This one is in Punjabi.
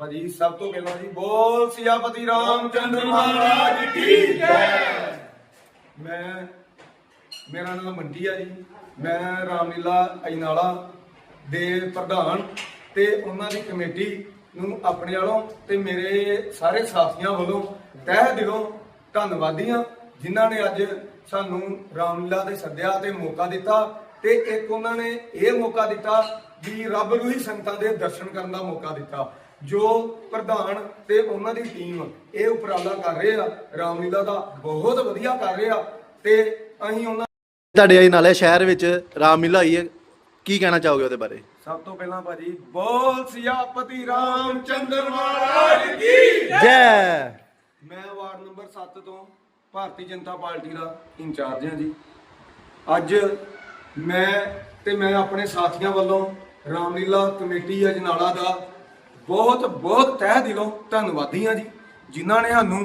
ਭਾਜੀ, ਸਭ ਤੋਂ ਪਹਿਲਾਂ ਜੀ ਬੋਲ ਸਿਆਪਤੀ ਰਾਮਚੰਦਰ ਮਹਾਰਾਜ ਕੀ ਜੈ। ਮੈਂ, ਮੇਰਾ ਨਾਮ ਮੰਡੀ ਆ ਜੀ। ਮੈਂ ਰਾਮਲੀਲਾ ਅਜਨਾਲਾ ਦੇ ਪ੍ਰਧਾਨ ਤੇ ਉਹਨਾਂ ਦੀ ਕਮੇਟੀ ਨੂੰ ਆਪਣੇ ਵੱਲੋਂ ਤੇ ਮੇਰੇ ਸਾਰੇ ਸਾਥੀਆਂ ਵੱਲੋਂ ਤਹਿ ਦਿਲੋਂ ਧੰਨਵਾਦੀ ਹਾਂ ਜਿਨ੍ਹਾਂ ਨੇ ਅੱਜ ਸਾਨੂੰ ਰਾਮਲੀਲਾ ਦੇ ਸੱਦਿਆ ਤੇ ਮੌਕਾ ਦਿੱਤਾ ਤੇ ਇੱਕ ਉਹਨਾਂ ਨੇ ਇਹ ਮੌਕਾ ਦਿੱਤਾ ਵੀ ਰੱਬ ਨੂੰ ਹੀ ਸੰਗਤਾਂ ਦੇ ਦਰਸ਼ਨ ਕਰਨ ਦਾ ਮੌਕਾ ਦਿੱਤਾ। ਜੋ ਪ੍ਰਧਾਨ ਤੇ ਉਹਨਾਂ ਦੀ ਟੀਮ ਇਹ ਉਪਰਾਲਾ ਕਰ ਰਹੇ ਆ, ਰਾਮਲੀਲਾ ਦਾ ਬਹੁਤ ਵਧੀਆ ਕਰ ਰਹੇ ਆ ਤੇ ਅਸੀਂ ਉਹਨਾਂ ਤੁਹਾਡੇ ਆਈ ਨਾਲੇ ਸ਼ਹਿਰ ਵਿੱਚ ਰਾਮਲੀਲਾ ਹੋਈ ਹੈ। ਕੀ ਕਹਿਣਾ ਚਾਹੋਗੇ ਉਹਦੇ ਬਾਰੇ? ਸਭ ਤੋਂ ਪਹਿਲਾਂ ਭਾਜੀ ਬੋਲ ਸਿਆਪਤੀ ਰਾਮਚੰਦਰ ਮਹਾਰਾਜ ਕੀ ਜੈ! ਮੈਂ ਵਾਰਡ ਨੰਬਰ 7 ਤੋਂ ਭਾਰਤੀ ਜਨਤਾ ਪਾਰਟੀ ਦਾ ਇੰਚਾਰਜ ਹਾਂ ਜੀ। ਅੱਜ ਮੈਂ ਤੇ ਮੈਂ ਆਪਣੇ ਸਾਥੀਆਂ ਵੱਲੋਂ ਰਾਮਲੀਲਾ ਕਮੇਟੀ ਅਜਨਾਲਾ ਦਾ ਬਹੁਤ ਬਹੁਤ ਤਹਿ ਦਿਲੋਂ ਧੰਨਵਾਦੀ ਹਾਂ ਜੀ ਜਿਨ੍ਹਾਂ ਨੇ ਸਾਨੂੰ